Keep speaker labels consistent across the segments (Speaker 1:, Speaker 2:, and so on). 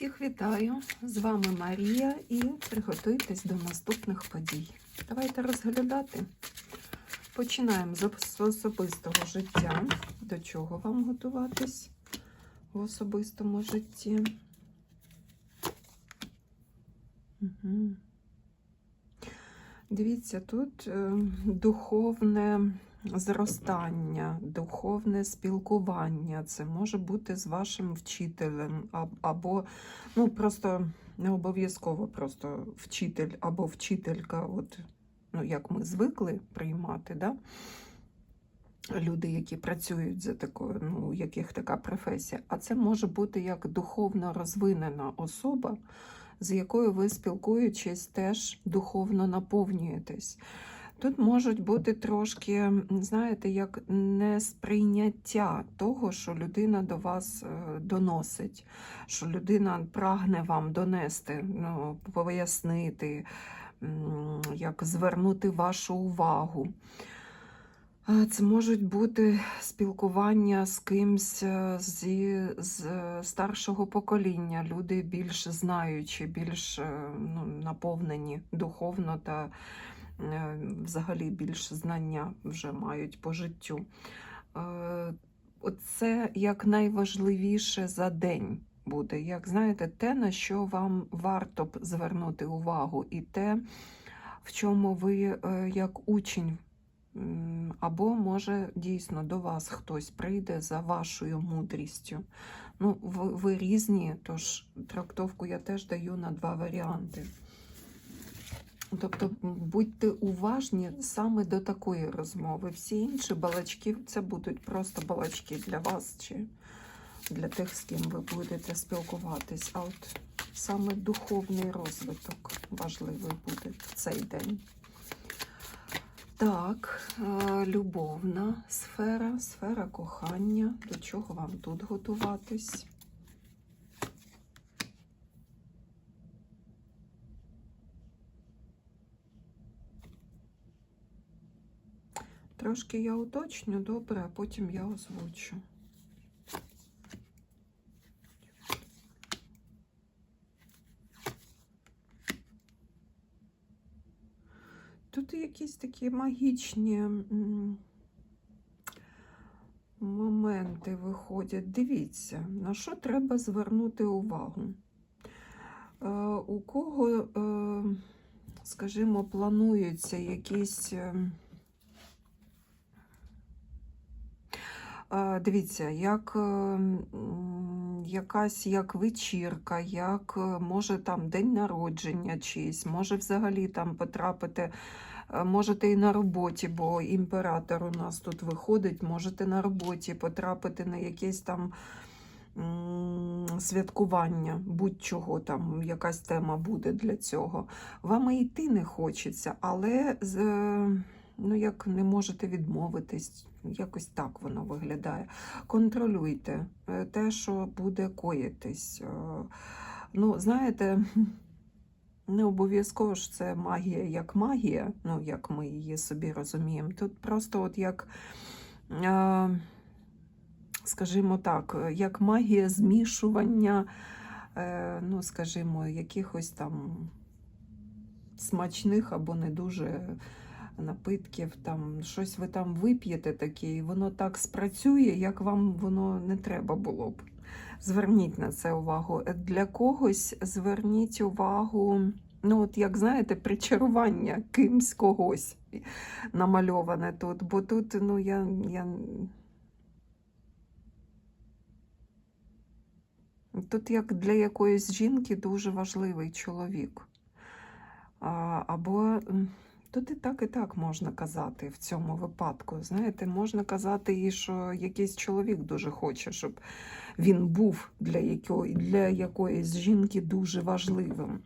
Speaker 1: Всіх вітаю! З вами Марія і приготуйтесь до наступних подій. Давайте розглядати. Починаємо з особистого життя. До чого вам готуватись в особистому житті? Угу. Дивіться, тут е, духовне зростання, духовне спілкування. Це може бути з вашим вчителем, або ну просто не обов'язково просто вчитель або вчителька, от, ну, як ми звикли приймати, да? люди, які працюють за такою, ну, у яких така професія. А це може бути як духовно розвинена особа, з якою ви спілкуючись, теж духовно наповнюєтесь. Тут можуть бути трошки, знаєте, як несприйняття того, що людина до вас е, доносить, що людина прагне вам донести, ну, пояснити, як звернути вашу увагу. Це можуть бути спілкування з кимсь е, зі, з е, старшого покоління, люди більш знаючі, більш ну, наповнені духовно та взагалі більш знання вже мають по життю. Е, Це як найважливіше за день буде. Як знаєте, те, на що вам варто б звернути увагу, і те, в чому ви е, як учень. Або, може, дійсно до вас хтось прийде за вашою мудрістю. Ну, ви, ви різні, тож трактовку я теж даю на два варіанти. Тобто будьте уважні саме до такої розмови. Всі інші балачки це будуть просто балачки для вас чи для тих, з ким ви будете спілкуватись. А от саме духовний розвиток важливий буде в цей день. Так, е, любовна сфера, сфера кохання. До чого вам тут готуватись? Трошки я уточню, добре, а потім я озвучу. Тут якісь такі магічні моменти виходять. Дивіться, на що треба звернути увагу. Е, у кого, е, скажімо, плануються якісь. е, Е, Дивіться, як е, якась як вечірка, як е, може там день народження чийсь, може взагалі там потрапити, е, можете і на роботі, бо імператор у нас тут виходить, можете на роботі потрапити на якесь там святкування, будь-чого там, якась тема буде для цього. Вам і йти не хочеться, але з, е, ну, як не можете відмовитись. Якось так воно виглядає. Контролюйте е, те, що буде коїтись. Е, Ну, знаєте, не обов'язково ж це магія як магія, ну, як ми її собі розуміємо. Тут просто от як, е, скажімо так, як магія змішування, ну, скажімо, якихось там смачних або не дуже напитків, там щось ви там вип'єте таке, і воно так спрацює, як вам воно не треба було б. Зверніть на це увагу. Для когось зверніть увагу, ну, от як знаєте, причарування кимсь когось намальоване тут, бо тут, ну, я. я... Тут як для якоїсь жінки дуже важливий чоловік. Або Тут і так, і так можна казати в цьому випадку. Знаєте, можна казати і що якийсь чоловік дуже хоче, щоб він був для, якої, для якоїсь жінки дуже важливим.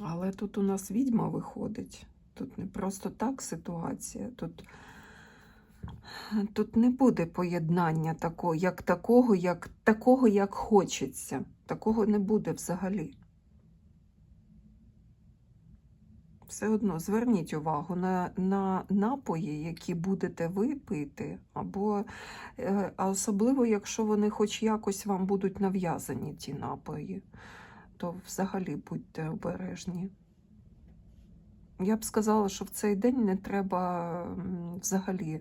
Speaker 1: Але тут у нас відьма виходить. Тут не просто так ситуація. Тут, тут не буде поєднання такого, як такого, як такого, як хочеться. Такого не буде взагалі. Все одно зверніть увагу на, на напої, які будете ви пити, або е, а особливо, якщо вони хоч якось вам будуть нав'язані, ті напої, то взагалі будьте обережні. Я б сказала, що в цей день не треба взагалі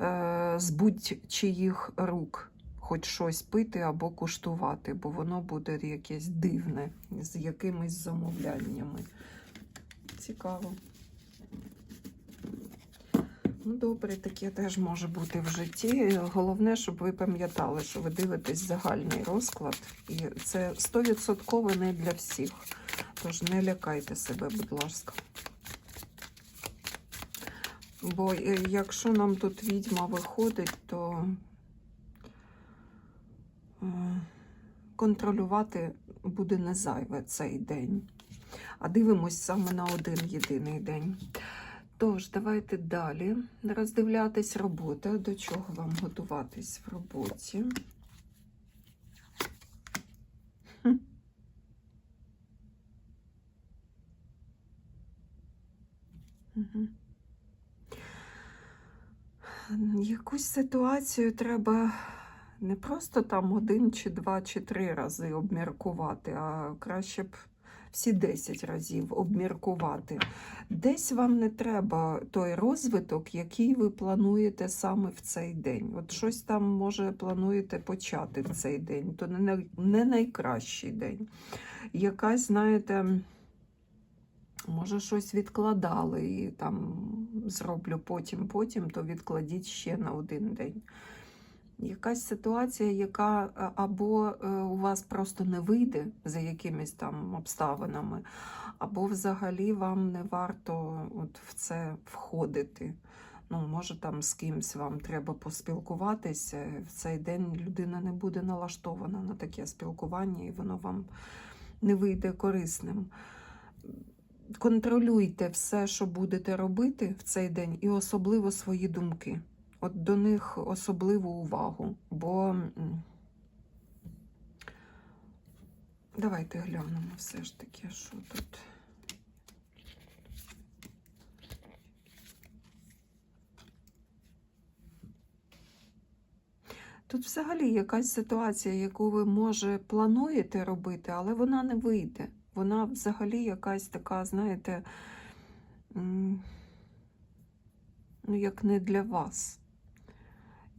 Speaker 1: е, з будь-чиїх рук хоч щось пити або куштувати, бо воно буде якесь дивне, з якимись замовляннями. Цікаво. Ну, добре, таке теж може бути в житті. Головне, щоб ви пам'ятали, що ви дивитесь загальний розклад, і це 100% не для всіх. Тож не лякайте себе, будь ласка. Бо е, якщо нам тут відьма виходить, то е, контролювати буде не зайве цей день. А дивимось саме на один єдиний день. Тож, давайте далі роздивлятись робота, до чого вам готуватись в роботі. Якусь ситуацію треба не просто там один чи два чи три рази обміркувати, а краще б всі 10 разів обміркувати. Десь вам не треба той розвиток, який ви плануєте саме в цей день. От щось там, може, плануєте почати в цей день, то не, найкращий день. Якась, знаєте, може, щось відкладали і там зроблю потім, потім, то відкладіть ще на один день. Якась ситуація, яка е, або е, у вас просто не вийде за якимись там обставинами, або взагалі вам не варто от в це входити. Ну, може, там з кимсь вам треба поспілкуватися. В цей день людина не буде налаштована на таке спілкування, і воно вам не вийде корисним. Контролюйте все, що будете робити в цей день, і особливо свої думки. От до них особливу увагу, бо давайте глянемо все ж таки, що тут. Тут взагалі якась ситуація, яку ви, може, плануєте робити, але вона не вийде. Вона взагалі якась така, знаєте, ну, як не для вас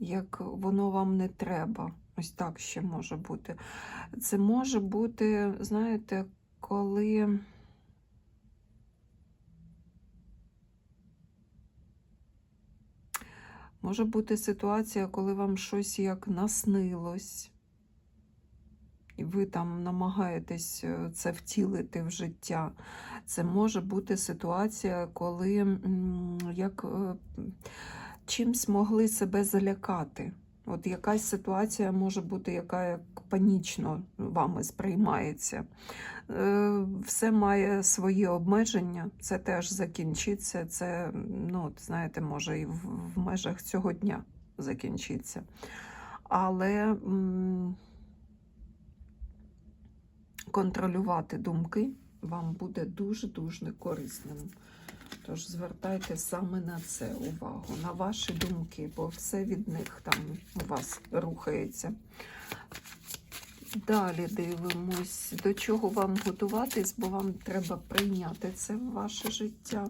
Speaker 1: як воно вам не треба. Ось так ще може бути. Це може бути, знаєте, коли. Може бути ситуація, коли вам щось як наснилось, і ви там намагаєтесь е, це втілити в життя. Це може бути ситуація, коли як. Е, чимсь могли себе залякати. От якась ситуація може бути, яка як панічно вами сприймається. Е, Все має свої обмеження, це теж закінчиться. Це, ну, знаєте, може і в межах цього дня закінчиться. Але контролювати думки вам буде дуже-дуже корисним. Тож звертайте саме на це увагу, на ваші думки, бо все від них там у вас рухається. Далі дивимось, до чого вам готуватись, бо вам треба прийняти це в ваше життя.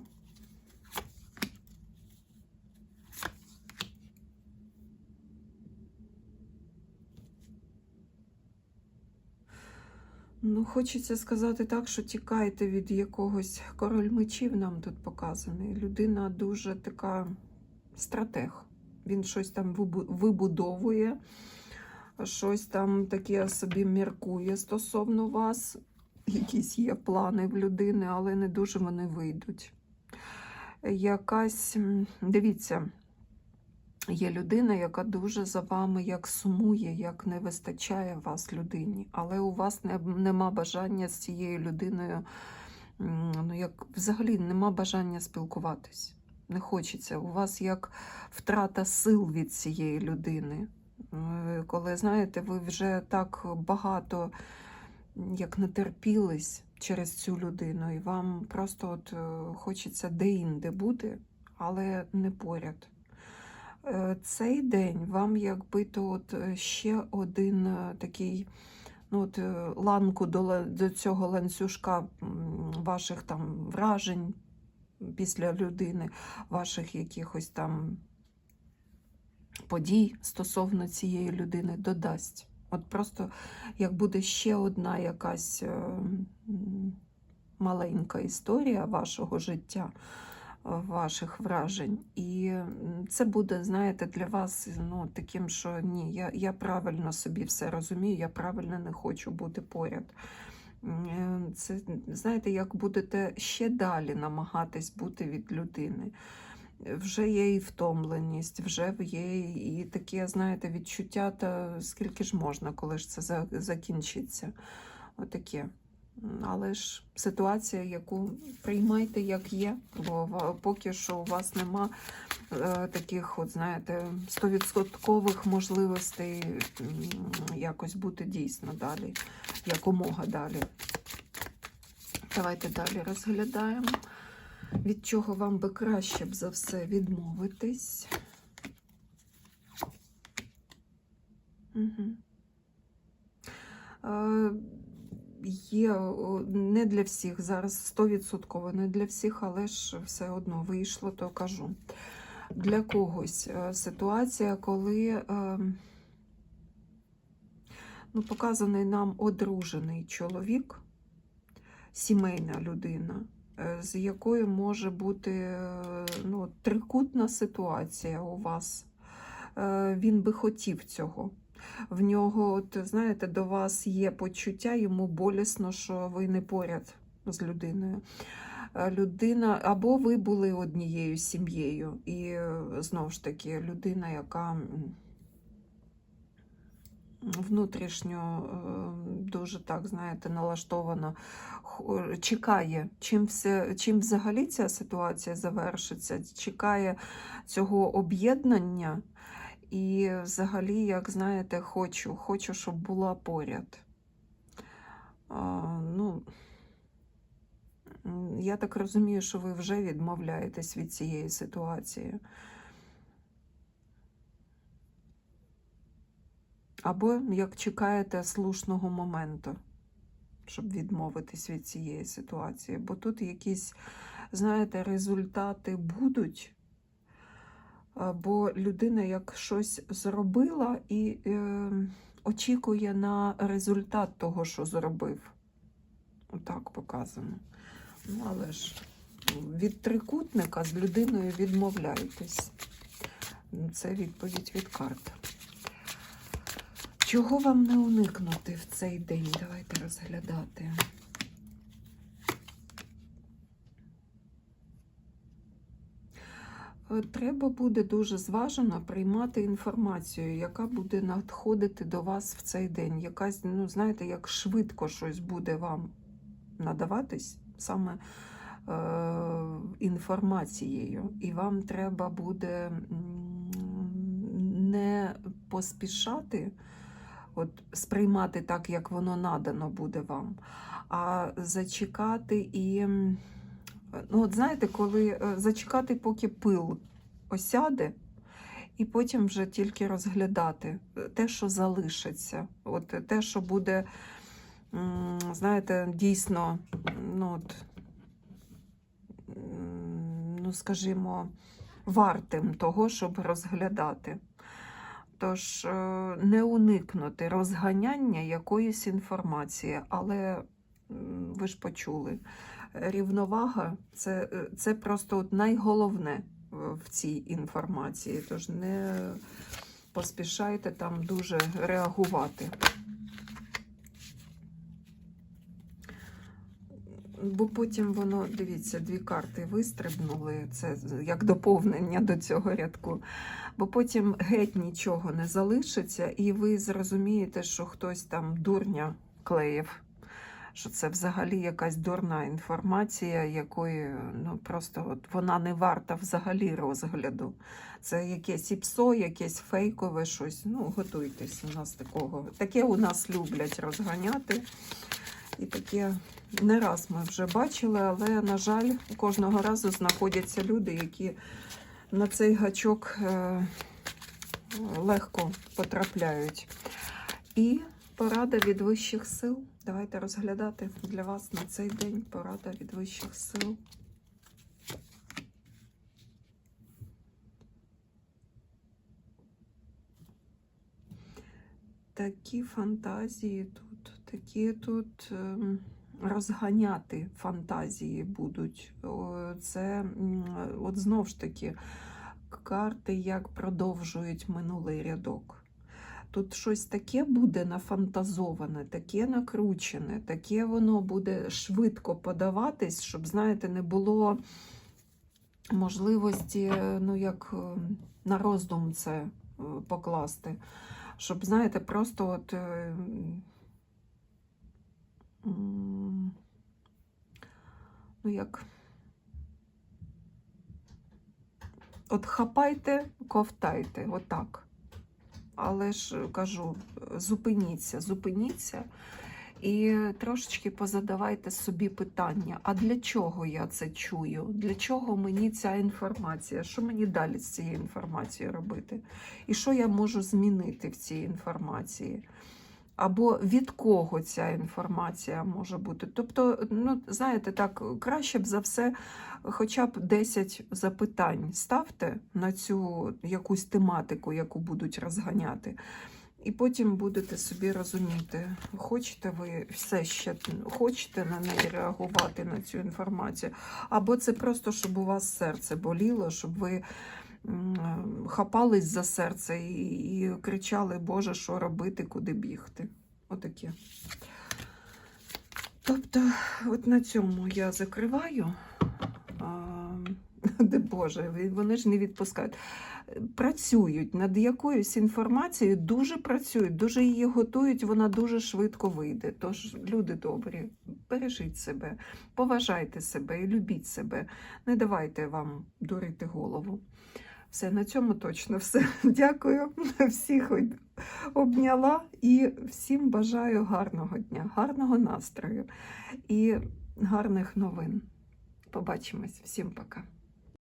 Speaker 1: Ну, хочеться сказати так, що тікайте від якогось король мечів нам тут показаний. Людина дуже така стратег. Він щось там вибудовує, щось там таке собі міркує стосовно вас. Якісь є плани в людини, але не дуже вони вийдуть. Якась, дивіться, Є людина, яка дуже за вами як сумує, як не вистачає вас людині, але у вас не, нема бажання з цією людиною, ну як взагалі нема бажання спілкуватись. Не хочеться. У вас як втрата сил від цієї людини. Е, Коли, знаєте, ви вже так багато як натерпілись через цю людину, і вам просто от е, хочеться де-інде бути, але не поряд. Е, Цей день вам якби то от е, ще один е, такий ну, от, ланку до, до цього ланцюжка ваших там вражень після людини, ваших якихось там подій стосовно цієї людини додасть. От просто як буде ще одна якась е, маленька історія вашого життя, ваших вражень. І це буде, знаєте, для вас ну, таким, що ні, я, я правильно собі все розумію, я правильно не хочу бути поряд. Е, Це, знаєте, як будете ще далі намагатись бути від людини. Вже є і втомленість, вже є і таке, знаєте, відчуття, та скільки ж можна, коли ж це закінчиться. Отаке. Але ж ситуація, яку приймайте як є, бо поки що у вас нема е, таких, от знаєте, стовідсоткових можливостей якось бути дійсно далі, якомога далі. Давайте далі розглядаємо. Від чого вам би краще б за все відмовитись? Угу. Є не для всіх, зараз 100% не для всіх, але ж все одно вийшло, то кажу. Для когось е, ситуація, коли е, ну, показаний нам одружений чоловік, сімейна людина, е, з якою може бути ну, трикутна ситуація у вас. Він би хотів цього. В нього, от, знаєте, до вас є почуття, йому болісно, що ви не поряд з людиною. Е, Людина, або ви були однією сім'єю, і е, знову ж таки людина, яка внутрішньо е, дуже так, знаєте, налаштована, чекає, чим, все, чим взагалі ця ситуація завершиться, чекає цього об'єднання. І взагалі, як знаєте, хочу, хочу, щоб була поряд. А, ну, я так розумію, що ви вже відмовляєтесь від цієї ситуації. Або як чекаєте слушного моменту, щоб відмовитись від цієї ситуації. Бо тут якісь, знаєте, результати будуть. Бо людина як щось зробила і е, очікує на результат того, що зробив. Отак показано. Ну, але ж від трикутника з людиною відмовляєтесь. Ну, Це відповідь від карт. Чого вам не уникнути в цей день? Давайте розглядати. Треба буде дуже зважено приймати інформацію, яка буде надходити до вас в цей день. Якась, ну, знаєте, як швидко щось буде вам надаватись саме е, інформацією. І вам треба буде не поспішати, от, сприймати так, як воно надано буде вам, а зачекати і. Ну, от знаєте, коли е, зачекати, поки пил осяде, і потім вже тільки розглядати е, те, що залишиться. От е, те, що буде, знаєте, дійсно, ну, от, ну, скажімо, вартим того, щоб розглядати. Тож не уникнути розганяння якоїсь інформації, але ви ж почули рівновага це, е, це просто от найголовне е, в цій інформації. Тож не поспішайте там дуже реагувати. Бо потім воно, дивіться, дві карти вистрибнули, це як доповнення до цього рядку. Бо потім геть нічого не залишиться, і ви зрозумієте, що хтось там дурня клеїв що це взагалі якась дурна інформація, якої ну просто от вона не варта взагалі розгляду. Це якесь іпсо, якесь фейкове щось. Ну, готуйтесь у нас такого. Таке у нас люблять розганяти. І таке не раз ми вже бачили, але, на жаль, кожного разу знаходяться люди, які на цей гачок е, легко потрапляють. І порада від вищих сил. Давайте розглядати для вас на цей день порада від вищих сил. Такі фантазії тут, такі тут ем, розганяти фантазії будуть. Це от знов ж таки карти як продовжують минулий рядок. Тут щось таке буде нафантазоване, таке накручене, таке воно буде швидко подаватись, щоб, знаєте, не було можливості, ну, як е, на роздум це е, покласти. Щоб, знаєте, просто от. е, Ну, як. От хапайте, ковтайте, отак. Але ж кажу, зупиніться, зупиніться і трошечки позадавайте собі питання: а для чого я це чую? Для чого мені ця інформація? Що мені далі з цією інформацією робити? І що я можу змінити в цій інформації? Або від кого ця інформація може бути? Тобто, ну, знаєте, так, краще б за все, хоча б 10 запитань ставте на цю якусь тематику, яку будуть розганяти. І потім будете собі розуміти, хочете ви все ще хочете на неї реагувати на цю інформацію, або це просто, щоб у вас серце боліло, щоб ви хапались за серце і, кричали, Боже, що робити, куди бігти. Отаке. Тобто, от на цьому я закриваю. Де Боже, вони ж не відпускають. Працюють над якоюсь інформацією, дуже працюють, дуже її готують, вона дуже швидко вийде. Тож, люди добрі, бережіть себе, поважайте себе і любіть себе. Не давайте вам дурити голову. Все, на цьому точно все. Дякую. Всіх обняла і всім бажаю гарного дня, гарного настрою і гарних новин. Побачимось. Всім пока.